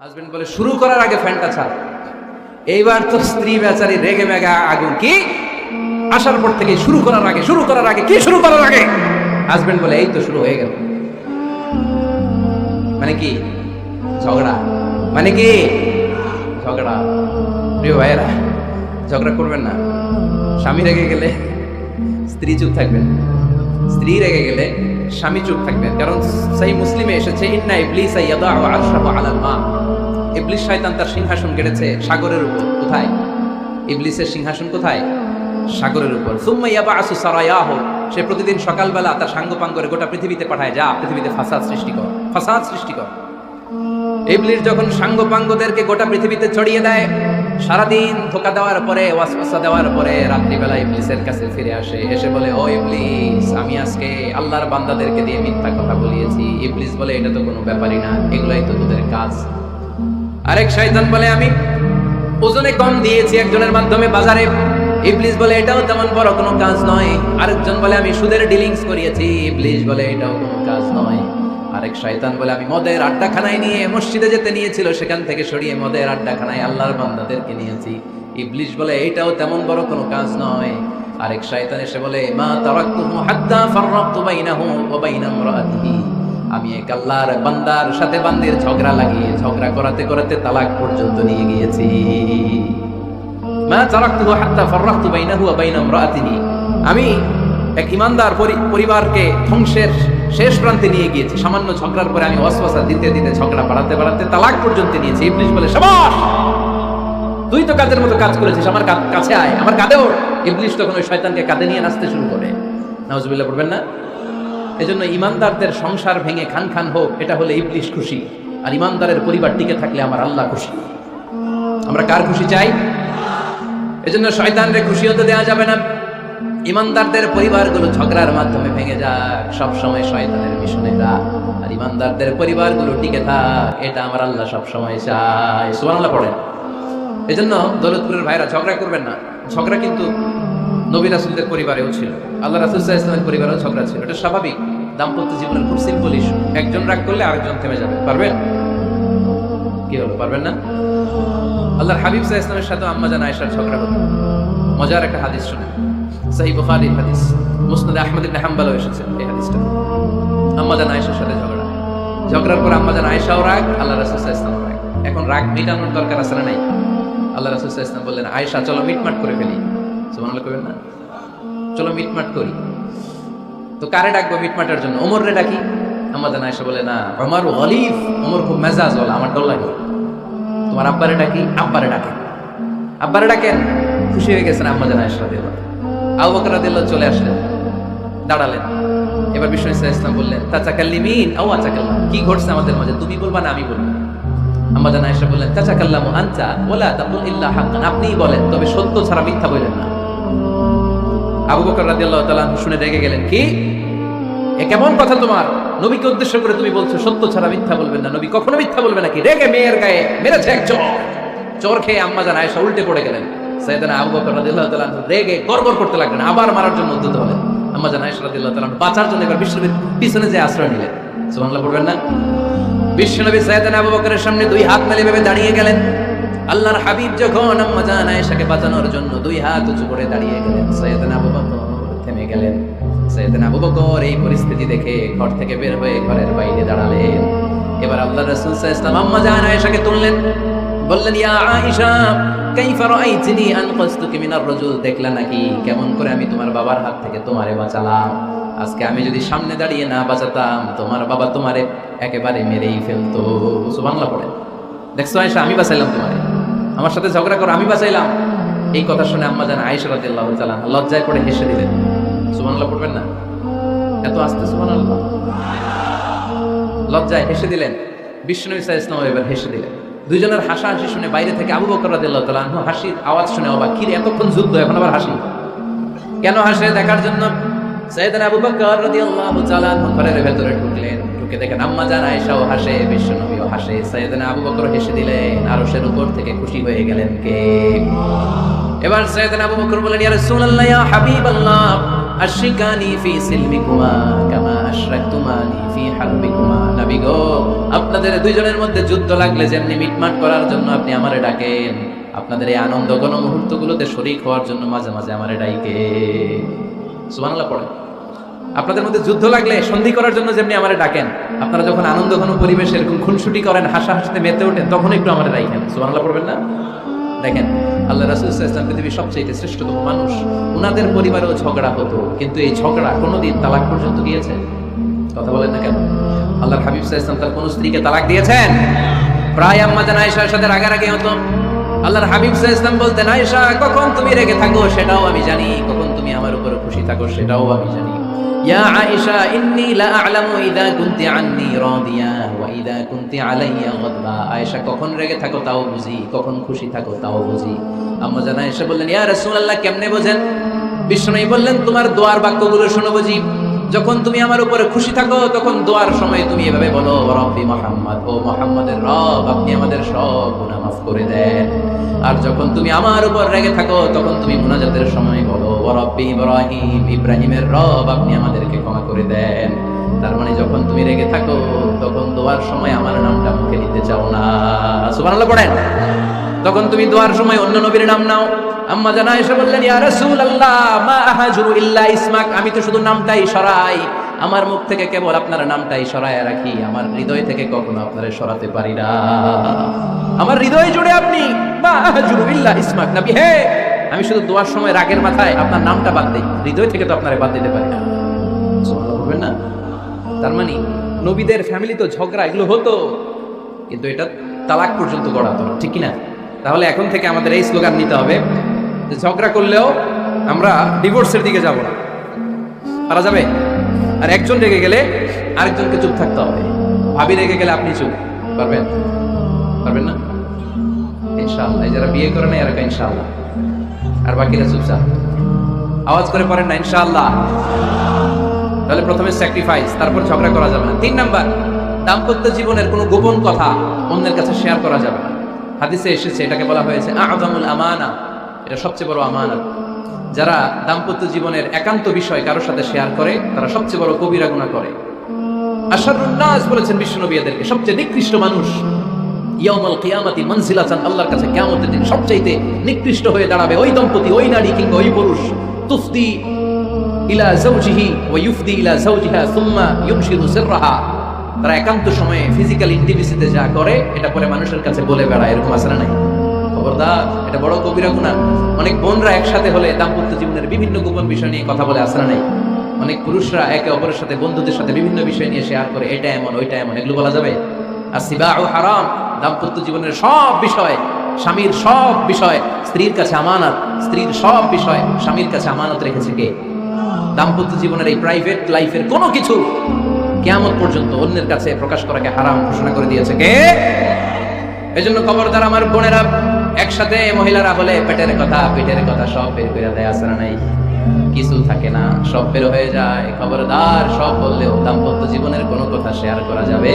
Husband বলে, শুরু করার আগে ফ্যানটা ছাড়। এইবার তো স্ত্রী বেচারি রেগে মেগা আগুন কি? আসার পর থেকে শুরু করার আগে, শুরু করার আগে, কি শুরু করার আগে? হাজবেন্ড বলে, এই তো শুরু হয়ে গেল। মানে কি? ঝগড়া। মানে কি? ঝগড়া। প্রিয় ভাইয়েরা, ঝগড়া করবেন না। স্বামী রেগে গেলে স্ত্রী চুপ থাকবেন। স্ত্রী রেগে গেলে স্বামী চুপ থাকবেন। কারণ সেই মুসলিমে এসেছে, ইন্না ইবলিস ইয়াদাউ আরশাহু আলাল মা। ইবলিস শয়তান তার সিংহাসন গেড়েছে সাগরের উপর। কোথায়? ইবলিসের সিংহাসন কোথায়? সাগরের উপর। সুম্মা ইয়াবাসু সারায়াহু। সে প্রতিদিন সকালবেলা তার সাঙ্গপাঙ্গরে গোটা পৃথিবীতে পাঠায়। যা পৃথিবীতে ফাসাদ সৃষ্টি কর। ফাসাদ সৃষ্টি কর। ইবলিস যখন সাঙ্গপাঙ্গদেরকে গোটা পৃথিবীতে ছড়িয়ে দেয়, সারাদিন ধোকা দেওয়ার পরে, ওয়াসওয়াসা দেওয়ার পরে রাত্রিবেলা ইবলিসের কাছে ফিরে আসে। এসে বলে, ও ইবলিস, আমি আজকে আল্লাহর বান্দাদেরকে দিয়ে মিথ্যা কথা বলিয়েছি। ইবলিস বলে, এটা তো কোনো ব্যাপারই না। এগুলাই তো তোদের কাজ। আরেক শয়তান বলে, আমি ওজনে কম দিয়েছি একজনের মাধ্যমে বাজারে। ইবলিস বলে, এটাও তেমন বড় কোনো কাজ নয়। আরেকজন বলে, আমি সুদের ডিলিংস করিয়েছি। ইবলিস বলে, এটাও কোনো কাজ নয়। আরেক শয়তান বলে, আমি মদের আড্ডাখানায় নিয়ে মসজিদে যেতে নিয়েছিল, সেখান থেকে সরিয়ে মদের আড্ডাখানায় আল্লাহর বান্দাদেরকে নিয়েছি। ইবলিস বলে, এটাও তেমন বড় কোনো কাজ নয়। আরেক শয়তান এসে বলে, মা তারাক্তুহু হাত্তা ফাররাকতু বাইনাহু ওয়া বাইনা ইমরাআতিহি আমি এক আল্লাহর বান্দার সাথে বান্দির ঝগড়া লাগিয়ে, ঝগড়া করাতে করাতে তালাক পর্যন্ত নিয়ে গিয়েছি। মা তারাক্তুহু হাত্তা ফাররাকতু বাইনাহু ওয়া বাইনা আমি এক ইমানদার পরিবারকে ধ্বংসের শেষ প্রান্তে নিয়ে গিয়েছি। সামান্য ঝগড়ার পরে আমি ওয়াসওয়াসা দিতে দিতে ঝগড়া বাড়াতে বাড়াতে তালাক পর্যন্ত নিয়েছি। ইবলিস বলে শাবাশ তুই তো কাজের মতো কাজ করেছিস, আমার কাছে আয়, আমার কাঁধে ওঠ ইবলিস তখন ওই শয়তানকে কাঁধে নিয়ে নাচতে শুরু করে। নাউজুবিল্লাহ, পড়বেন না? এজন্য ইমানদারদের সংসার ভেঙে খান খান হোক, এটা হলে ইবলিশ খুশি। আর ইমানদারের পরিবার টিকে থাকলে আমার আল্লাহ খুশি। আমরা কার খুশি চাই? এজন্য শয়তানরে খুশি হতে দেওয়া যাবে না। ইমানদারদের পরিবারগুলো ঝগড়ার মাধ্যমে ভেঙে যাক সব সময় শয়তানের মিশনে যা আর ইমানদারদের পরিবারগুলো টিকে থাক, এটা আমার আল্লাহ সব সময় চায়। সুবহানাল্লাহ পড়েন। এজন্য দৌলতপুরের ভাইরা ঝগড়া করবেন না। ঝগড়া কিন্তু নবী রাসুলদের পরিবারেও ছিল। আল্লাহ রাসুল ইসলামের পরিবারেও ঝগড়া ছিল। এটা স্বাভাবিক। দাম্পত্য জীবনের খুব সিম্পল ইস্যু একজন রাগ করলে আরেকজন থেমে যাবে। পারবেন? কি হলো? পারবেন না? আল্লাহর হাবিব সাহা ইসলামের সাথে আম্মা জান আয়েশার ঝগড়া হতো। মজার একটা হাদিস শুনে সাহি হাদিস। মুসনাদ আহমদ এসেছে এই হাদিসটা। আয়েশার সাথে ঝগড়া। ঝগড়ার পর আম্মা জান আয়েশাও রাগ, আল্লাহ রাসুল সাহা ইসলাম রাগ। এখন রাগ মেটানোর দরকার আছে নাই? আল্লাহ রাসুল সাহা ইসলাম বললেন, আয়েশা, চলো মিটমাট করে ফেলি। সুবহানাল্লাহ কইবেন না? চলো মিটমাট করি। তো কারে ডাকবো মিটমাটের জন্য? ওমর রে ডাকি। আম্মা জান আয়েশা বলে, না, আমার অলিফ ওমর খুব মেজাজ বলে আমার ডর লাগে। তোমার আব্বারে ডাকি, আব্বারে ডাকেন আব্বারে ডাকেন, খুশি হয়ে গেছেন আম্মা জান আয়েশা রাদিয়াল্লাহু আবু বকর রাদিয়াল্লাহু চলে আসলেন, দাঁড়ালেন। এবার বিষ্ণু ইসা ইসলাম বললেন, তাচাকাল্লিমিন, আও আচাকাল্লাম, কি ঘটছে আমাদের মাঝে? তুমি বলবা না, আমি বলব আম্মা জান আয়েশা বললেন, তাচাকাল্লামু আনতা, ওয়ালা তাকুল ইল্লা হাক্কান। আপনিই বলেন, তবে সত্য ছাড়া মিথ্যা বললেন না। আবু বকর রাদিয়াল্লাহু তাআলা শুনে রেগে গেলেন, কি? এ কেমন কথা তোমার? নবীকে উদ্দেশ্য করে তুমি বলছো, সত্য ছাড়া মিথ্যা বলবেন না। নবী কখনো মিথ্যা বলবে নাকি? রেগে মেয়ের গায়ে মেরেছে এক চোর। চোর খেয়ে আম্মা জান আয়েশা উল্টে পড়ে গেলেন। সাইয়েদনা আবু বকর রাদিয়াল্লাহু তাআলা রেগে গড়গড় করতে লাগলেন, আবার মারার জন্য উদ্যত হলেন। আম্মা জান আয়েশা রাদিয়াল্লাহু তাআলা বাঁচার জন্য এবার বিশ্বনবীর পিছনে যে আশ্রয় নিলেন। সুবহানাল্লাহ, পড়বেন না? বিশ্বনবী সাইয়েদনা আবু বকরের সামনে দুই হাত মেলে ভেবে দাঁড়িয়ে গেলেন। আল্লাহর হাবিব যখন আম্মা জান আয়েশাকে বাঁচানোর জন্য দুই হাত উঁচু করে দাঁড়িয়ে গেলেন সাইয়েদনা আবু বকর থেমে গেলেন। সৈয়দনা আবু বকর এই পরিস্থিতি দেখে ঘর থেকে বের হয়ে ঘরের বাইরে দাঁড়ালেন। এবার আল্লাহ রাসূল সাল্লাল্লাহু আম্মা জান আয়েশাকে তুললেন, বললেন, ইয়া আয়েশা আনকাসতুকি মিনার রাজুল? দেখলা নাকি, কেমন করে আমি তোমার বাবার হাত থেকে তোমারে বাঁচালাম। আজকে আমি যদি সামনে দাঁড়িয়ে না বাঁচাতাম, তোমার বাবা তোমারে একেবারে মেরেই ফেলতো। সুবহানাল্লাহ পড়ে। দেখছ আয়েশা, আমি বাঁচাইলাম তোমারে। আমার সাথে ঝগড়া করো, আমি বাঁচাইলাম। এই কথা শুনে আম্মা জান আয়েশা রাদিয়াল্লাহু তাআলা লজ্জায় পড়ে হেসে দিলেন। সুবহানাল্লাহ পড়বেন না? এত আস্তে সুবহানাল্লাহ। লজ্জায় হেসে দিলেন। বিষ্ণু ইসা ইসলাম এবার হেসে দিলেন। দুইজনের হাসা হাসি শুনে বাইরে থেকে আবু বকর রাদিয়াল্লাহু তাআলা আনহু হাসির আওয়াজ শুনে অবাক। কি এতক্ষণ যুদ্ধ, এখন আবার হাসি। কেন হাসে? দেখার জন্য। সাইয়েদনা আবু বকর রাদিয়াল্লাহু তাআলা আনহু ঘরের ভেতরে ঢুকলেন। ঢুকে দেখেন আম্মা জান আয়েশাও হাসে, বিশ্বনবীও হাসে, সাইয়েদনা আবু বকর হেসে দিলেন, আরশের উপর থেকে খুশি হয়ে গেলেন কে? এবার সাইয়েদনা আবু বকর বলেন, ইয়া রাসূলুল্লাহ, ইয়া হাবিবাল্লাহ আশরিকানি ফি সিলমিকুমা কামা আশরাকতুমানি ফি হারবিকুমা। নবী গো, আপনাদের দুইজনের মধ্যে যুদ্ধ লাগলে যেমনি মিটমাট করার জন্য আপনি আমারে ডাকেন, আপনাদের এই আনন্দ ঘন মুহূর্তগুলোতে শরিক হওয়ার জন্য মাঝে মাঝে আমারে ডাইকে। সুবহানাল্লাহ পড়ে আপনাদের মধ্যে যুদ্ধ লাগলে সন্ধি করার জন্য যেমনি আমারে ডাকেন, আপনারা যখন আনন্দ ঘন পরিবেশ এরকম খুনসুটি করেন হাসা হাসতে মেতে ওঠেন, তখন একটু আমারে ডাইকেন সুবহানাল্লাহ পড়বেন না? দেখেন, আল্লাহ রাসুল ইসলাম পৃথিবীর সবচেয়ে শ্রেষ্ঠতম মানুষ। ওনাদের পরিবারেও ঝগড়া হতো, কিন্তু এই ঝগড়া কোনোদিন তালাক পর্যন্ত গিয়েছে? কথা বলেন না কেন? আল্লাহর হাবিব ইসলাম তার কোন স্ত্রীকে তালাক দিয়েছেন? প্রায় আম্মা জান আয়েশার সাথে রাগারাগি হতো। আল্লাহর হাবিব ইসলাম বলতেন, আয়েশা, কখন তুমি রেগে থাকো সেটাও আমি জানি, কখন তুমি আমার উপরে খুশি থাকো সেটাও আমি জানি। ইয়া আয়েশা ইন্নী লা আ'লামু ইদা কুনতি আন্নি রাদিয়া ওয়া ইদা কুনতি আলাইয়া গাদবা আয়েশা কখন রেগে থাকো তাও বুঝি। কখন খুশি থাকো তাও বুঝি। আম্মা জান আয়েশা বললেন, ইয়া রাসূলুল্লাহ, কেমনে বোঝেন? বিষ্ণুই বললেন, তোমার দোয়ার বাক্যগুলো শোনো বুঝি। যখন তুমি আমার উপরে খুশি থাকো, তখন দোয়ার সময় তুমি এভাবে বলো, রব্বি মোহাম্মদ, ও মোহাম্মদের রব, আপনি আমাদের সব গুনাহ মাফ করে দেন। আর যখন তুমি আমার উপর রেগে থাকো, তখন তুমি মুনাজাতের সময় বলো রব্বি ইব্রাহিম, ইব্রাহিমের রব, আপনি আমাদেরকে ক্ষমা করে দেন। তার মানে যখন তুমি রেগে থাকো, তখন দোয়ার সময় আমার নামটা মুখে নিতে চাও না। সুবহানাল্লাহ, পড়েন। তখন তুমি দোয়ার সময় অন্য নবীর নাম নাও। আম্মা জানা এসে বললেন, ইয়া রাসূলুল্লাহ, মা আহাজুরু ইল্লা ইসমাক। আমি তো শুধু নামটাই সরাই। আমার মুখ থেকে কেবল আপনার নামটাই সরায় রাখি। আমার হৃদয় থেকে কখনো আপনারে সরাতে পারি না। আমার হৃদয় জুড়ে আপনি, মা আহাজুরু ইল্লা ইসমাক। নবী, হে, আমি শুধু দোয়ার সময় রাগের মাথায় আপনার নামটা বাদ দেই। হৃদয় থেকে তো আপনারে বাদ দিতে পারি না। বলবেন না? তার মানে নবীদের ফ্যামিলি তো ঝগড়া, এগুলো হতো। কিন্তু এটা তালাক পর্যন্ত গড়াতো, ঠিক কি না তাহলে এখন থেকে আমাদের এই স্লোগান নিতে হবে যে ঝগড়া করলেও আমরা ডিভোর্সের দিকে যাব না। পারা যাবে? আর একজন রেগে গেলে আরেকজনকে চুপ থাকতে হবে। ভাবি রেগে গেলে আপনি চুপ। পারবেন? পারবেন না? ইনশাআল্লাহ। যারা বিয়ে করে না এরা ইনশাআল্লাহ। আর বাকিরা চুপচাপ আওয়াজ করে পারেন না, ইনশাআল্লাহ। তাহলে প্রথমে স্যাক্রিফাইস তারপর ঝগড়া করা যাবে না। তিন নাম্বার, দাম্পত্য জীবনের কোনো গোপন কথা অন্যের কাছে শেয়ার করা যাবে না। হাদিসে এসেছে, এটাকে বলা হয়েছে আজামুল আমানা। এটা সবচেয়ে বড় আমানত। যারা দাম্পত্য জীবনের একান্ত বিষয় কারোর সাথে শেয়ার করে, তারা সবচেয়ে বড় কবিরা গুণা করে। আশারুন্নাস বলেছেন এদেরকে, সবচেয়ে নিকৃষ্ট মানুষ। কিয়ামাতি আল্লাহর কাছে দিন সবচাইতে নিকৃষ্ট হয়ে দাঁড়াবে ওই দম্পতি, ওই নারী কিংবা ওই পুরুষ। তুফতি ইলা জাওজিহি ওয়া ইউফদি ইলা জাওজিহা সুম্মা সিররাহা। তারা একান্ত সময়ে ফিজিক্যাল ইন্টিমেসিতে যা করে, এটা পরে মানুষের কাছে বলে বেড়ায়, এরকম না নাই? খবরদার, এটা বড় কবিরা গুণা অনেক বোনরা একসাথে হলে দাম্পত্য জীবনের বিভিন্ন গোপন বিষয় নিয়ে কথা বলে আসে না নাই? অনেক পুরুষরা একে অপরের সাথে, বন্ধুদের সাথে বিভিন্ন বিষয় নিয়ে শেয়ার করে, এটা এমন, ওইটা এমন, এগুলো বলা যাবে? আর সিবা ও হারাম, দাম্পত্য জীবনের সব বিষয়, স্বামীর সব বিষয়, স্ত্রীর কাছে আমানত, স্ত্রীর সব বিষয়, স্বামীর কাছে আমানত রেখেছে কে? দাম্পত্য জীবনের এই প্রাইভেট লাইফের কোনো কিছু কেয়ামত পর্যন্ত অন্যের কাছে প্রকাশ করাকে হারাম ঘোষণা করে দিয়েছে কে? এজন্য খবরদার আমার বোনেরা, একসাথে মহিলারা বলে পেটের কথা পেটের কথা সব বের করে দেয় আসে না নাই? কিছু থাকে না, সব বের হয়ে যায়। খবরদার, সব বললেও দাম্পত্য জীবনের কোনো কথা শেয়ার করা যাবে?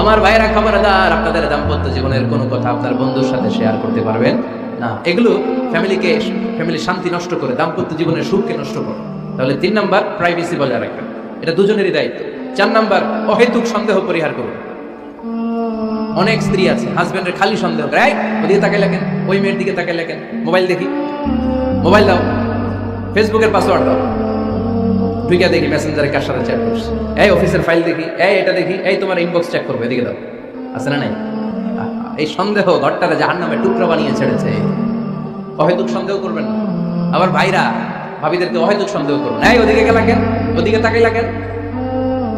আমার ভাইরা খবরদার, আপনাদের দাম্পত্য জীবনের কোনো কথা আপনার বন্ধুর সাথে শেয়ার করতে পারবেন? না, এগুলো ফ্যামিলিকে ফ্যামিলি শান্তি নষ্ট করে, দাম্পত্য জীবনের সুখকে নষ্ট করে। তাহলে তিন নাম্বার প্রাইভেসি বজায় রাখবেন এটা দুজনেরই দায়িত্ব। চার নাম্বার অহেতুক সন্দেহ পরিহার করুন। অনেক স্ত্রী আছে হাজবেন্ডের খালি সন্দেহ "এই, ওদিকে তাকাই লেখেন ওই মেয়ের দিকে তাকাই লেখেন মোবাইল দেখি। মোবাইল দাও। ফেসবুকের পাসওয়ার্ড দাও। ঢুকে দেখি মেসেঞ্জারে কার সাথে চ্যাট করছে। এই অফিসের ফাইল দেখি। এই এটা দেখি। এই তোমার ইনবক্স চেক করবে এদিকে দাও। আছে না নাই? এই সন্দেহ ঘরটারে জাহান নামে টুকরো বানিয়ে ছেড়েছে। অহেতুক সন্দেহ করবেন না। আবার ভাইরা ভাবিদেরকে অহেতুক সন্দেহ করবেন এই ওদিকে গেলা কেন? ওদিকে তাকাই লাগেন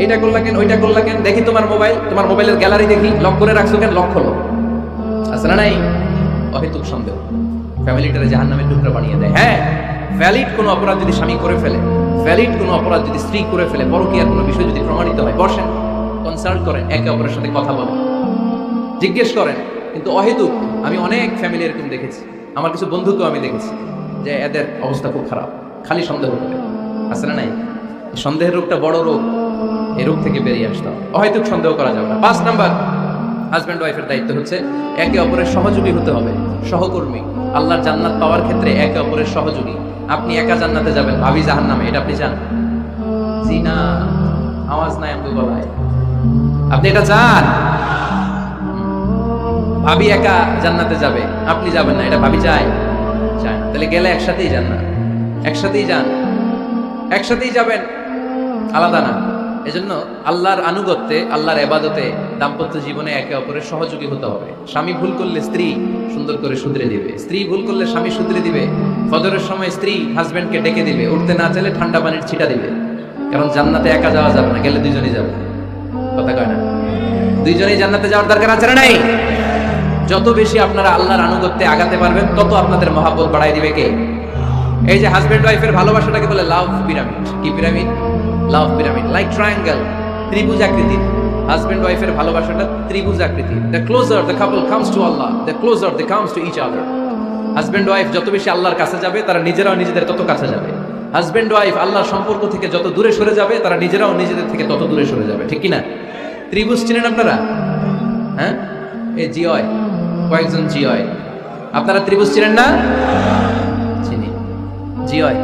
এটা করলা কেন, ওইটা করলা কেন? দেখি তোমার মোবাইল, তোমার মোবাইলের গ্যালারি দেখি, লক করে রাখছো কেন? লক খোলো। আছে না নাই? অহেতুক সন্দেহ। ফ্যামিলিটারে জাহান নামে টুকরা বানিয়ে দেয়। হ্যাঁ ভ্যালিড কোনো অপরাধ যদি স্বামী করে ফেলে ভ্যালিড কোনো অপরাধ যদি স্ত্রী করে ফেলে, পরকীয়ার কোনো বিষয় যদি প্রমাণিত হয়, বসেন কনসাল্ট করেন, একে অপরের সাথে কথা বলেন, জিজ্ঞেস করেন। কিন্তু অহেতুক, আমি অনেক ফ্যামিলি এরকম দেখেছি। আমার কিছু বন্ধুকেও আমি দেখেছি যে এদের অবস্থা খুব খারাপ, খালি সন্দেহ করে। না নাই? সন্দেহের রোগটা বড় রোগ। এই রোগ থেকে বেরিয়ে আসতাম অহেতুক সন্দেহ করা যাবে না। পাঁচ নাম্বার হাজব্যান্ড ওয়াইফের দায়িত্ব হচ্ছে একে অপরের সহযোগী হতে হবে, সহকর্মী। আল্লাহর জান্নাত পাওয়ার ক্ষেত্রে একে অপরের সহযোগী। আপনি একা জান্নাতে যাবেন, ভাবি জাহান নামে এটা আপনি চান জি আওয়াজ নাই আমাকে গলায়। আপনি এটা চান? ভাবি একা জান্নাতে যাবে, আপনি যাবেন না, এটা ভাবি চায়। চায় তাহলে গেলে একসাথেই যান না। একসাথেই যান। একসাথেই যাবেন। আলাদা না। এজন্য আল্লাহর আনুগত্যে, আল্লাহর এবাদতে দাম্পত্য জীবনে একে অপরের সহযোগী হতে হবে। স্বামী ভুল করলে স্ত্রী সুন্দর করে শুধরে দিবে। স্ত্রী ভুল করলে স্বামী শুধরে দিবে। ফজরের সময় স্ত্রী হাজবেন্ডকে ডেকে দিবে। উঠতে না চাইলে ঠান্ডা পানির ছিটা দিবে। কারণ জান্নাতে একা যাওয়া যাবে না, গেলে দুজনেই যাবে। কথা কয় না? দুইজনেই জান্নাতে যাওয়ার দরকার আছে নাই? যত বেশি আপনারা আল্লাহর আনুগত্যে আগাতে পারবেন, তত আপনাদের মহাব্বত বাড়াই দিবে কে? এই যে হাজবেন্ড ওয়াইফের ভালোবাসাটাকে বলে লাভ পিরামিড কি pyramid love pyramid like triangle ত্রিভুজ আকৃতির হাজবেন্ড ওয়াইফের ভালোবাসাটা ত্রিভুজ আকৃতির the closer the couple comes to Allah the closer the comes to each other husband wife যত বেশি আল্লাহর কাছে যাবে, তারা নিজেরাও নিজেদের তত কাছে যাবে। হাজবেন্ড ওয়াইফ আল্লাহর সম্পর্ক থেকে যত দূরে সরে যাবে, তারা নিজেরাও নিজেদের থেকে তত দূরে সরে যাবে। ঠিক কি না ত্রিভুজ চিনেন আপনারা? হ্যাঁ? এই জিওয়। কয়েকজন জি জিওয়। আপনারা ত্রিভুজ চিনেন না? চিনি। জি জিওয়।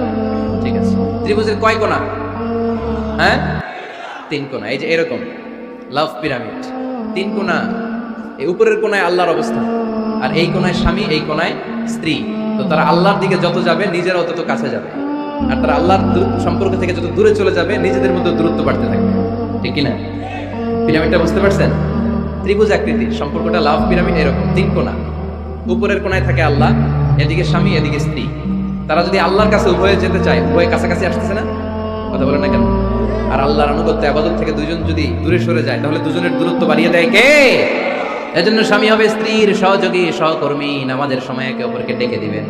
ঠিক আছে। ত্রিভুজের কয় কোণা হ্যাঁ? তিন কোণা, এই যে এরকম। Love pyramid. তিন কোণা, এই উপরের কোণায় আল্লাহর অবস্থান আর এই কোনায় স্বামী, এই কোনায় স্ত্রী। তো তারা আল্লাহর দিকে যত যাবে নিজেরাও তত কাছে যাবে। আর তারা আল্লাহর সম্পর্ক থেকে যত দূরে চলে যাবে, নিজেদের মধ্যে দূরত্ব বাড়তে থাকবে। ঠিক কি না পিরামিডটা বুঝতে পারছেন? ত্রিভুজ আকৃতির। সম্পর্কটা লাভ পিরামিড এরকম। তিন কোণা। উপরের কোণায় থাকে আল্লাহ, এদিকে স্বামী, এদিকে স্ত্রী। তারা যদি আল্লাহর কাছে উভয়ে যেতে চায়, উভয়ে কাছাকাছি আসতেছে না? কথা বলে না কেন? আর আল্লাহর আনুগত্য, আবাদত থেকে দুজন যদি দূরে সরে যায়, তাহলে দুজনের দূরত্ব বাড়িয়ে দেয় কে? এজন্য স্বামী হবে স্ত্রীর সহযোগী, সহকর্মী, নামাজের সময় একে অপরকে ডেকে দিবেন।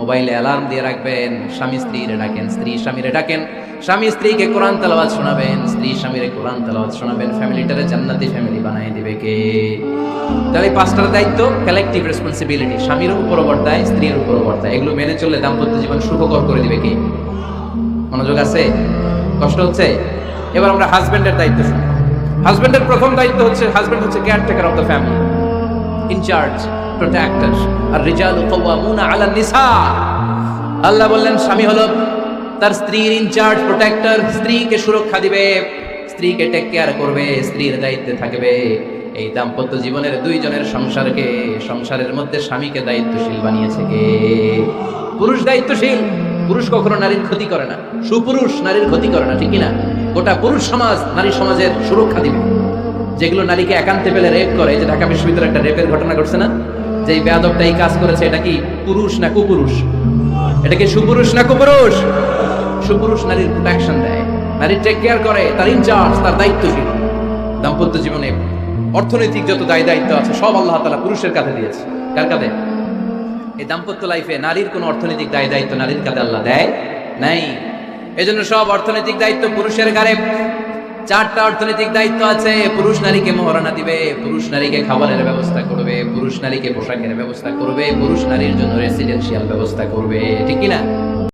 মোবাইলে অ্যালার্ম দিয়ে রাখবেন, স্বামী স্ত্রীরে ডাকেন, স্ত্রী স্বামীরে ডাকেন। স্বামী স্ত্রীকে কোরআন তেলাওয়াত শোনাবেন, স্ত্রী স্বামীরে কোরআন তেলাওয়াত শোনাবেন। ফ্যামিলিটারে জান্নাতি ফ্যামিলি বানাই দিবে কে? তাহলে পাঁচটার দায়িত্ব কালেকটিভ রেসপন্সিবিলিটি স্বামীর উপর বর্তায় স্ত্রীর উপর বর্তায় এগুলো মেনে চললে দাম্পত্য জীবন সুখকর করে দিবে কে? মনোযোগ আছে? কষ্ট হচ্ছে, এবার আমরা হাজবেন্ডের দায়িত্ব শুনি। হাজবেন্ডের প্রথম দায়িত্ব হচ্ছে হাজবেন্ড হচ্ছে caretaker of the family incharge protector আর রিজাল আলা নিসা আল্লাহ বললেন, স্বামী হলো তার স্ত্রীর ইনচার্জ প্রোটেক্টর স্ত্রীকে সুরক্ষা দিবে, স্ত্রীকে টেক কেয়ার করবে, স্ত্রীর দায়িত্বে থাকবে। এই দাম্পত্য জীবনের দুইজনের সংসারকে, সংসারের মধ্যে স্বামীকে দায়িত্বশীল বানিয়েছে কে? পুরুষ দায়িত্বশীল। পুরুষ কখনো নারীর ক্ষতি করে না। সুপুরুষ নারীর ক্ষতি করে না, ঠিক কি না গোটা পুরুষ সমাজ নারী সমাজের সুরক্ষা দিবে। যেগুলো নারীকে একান্তে পেলে রেপ করে যে ঢাকা বিশ্ববিদ্যালয়ে একটা রেপের ঘটনা ঘটছে না? যে বেয়াদবটা এই কাজ করেছে, এটা কি পুরুষ না কুপুরুষ? এটা কি সুপুরুষ না কুপুরুষ? সুপুরুষ নারীর প্রোটেকশন দেয়। নারী টেক কেয়ার করে, তার ইনচার্জ তার দায়িত্ব দায়িত্বশীল দাম্পত্য জীবনে অর্থনৈতিক যত দায় দায়িত্ব আছে, সব আল্লাহ তালা পুরুষের কাঁধে দিয়েছে। কার কাঁধে? এই দাম্পত্য লাইফে নারীর কোনো অর্থনৈতিক দায় দায়িত্ব নারীর কাঁধে আল্লাহ দেয় নাই। এজন্য সব অর্থনৈতিক দায়িত্ব পুরুষের ঘাড়ে চারটা অর্থনৈতিক দায়িত্ব আছে। পুরুষ নারীকে মহারণা দিবে, পুরুষ নারীকে খাবারের ব্যবস্থা করবে, পুরুষ নারীকে পোশাকের ব্যবস্থা করবে, পুরুষ নারীর জন্য রেসিডেন্সিয়াল ব্যবস্থা করবে। ঠিক কি না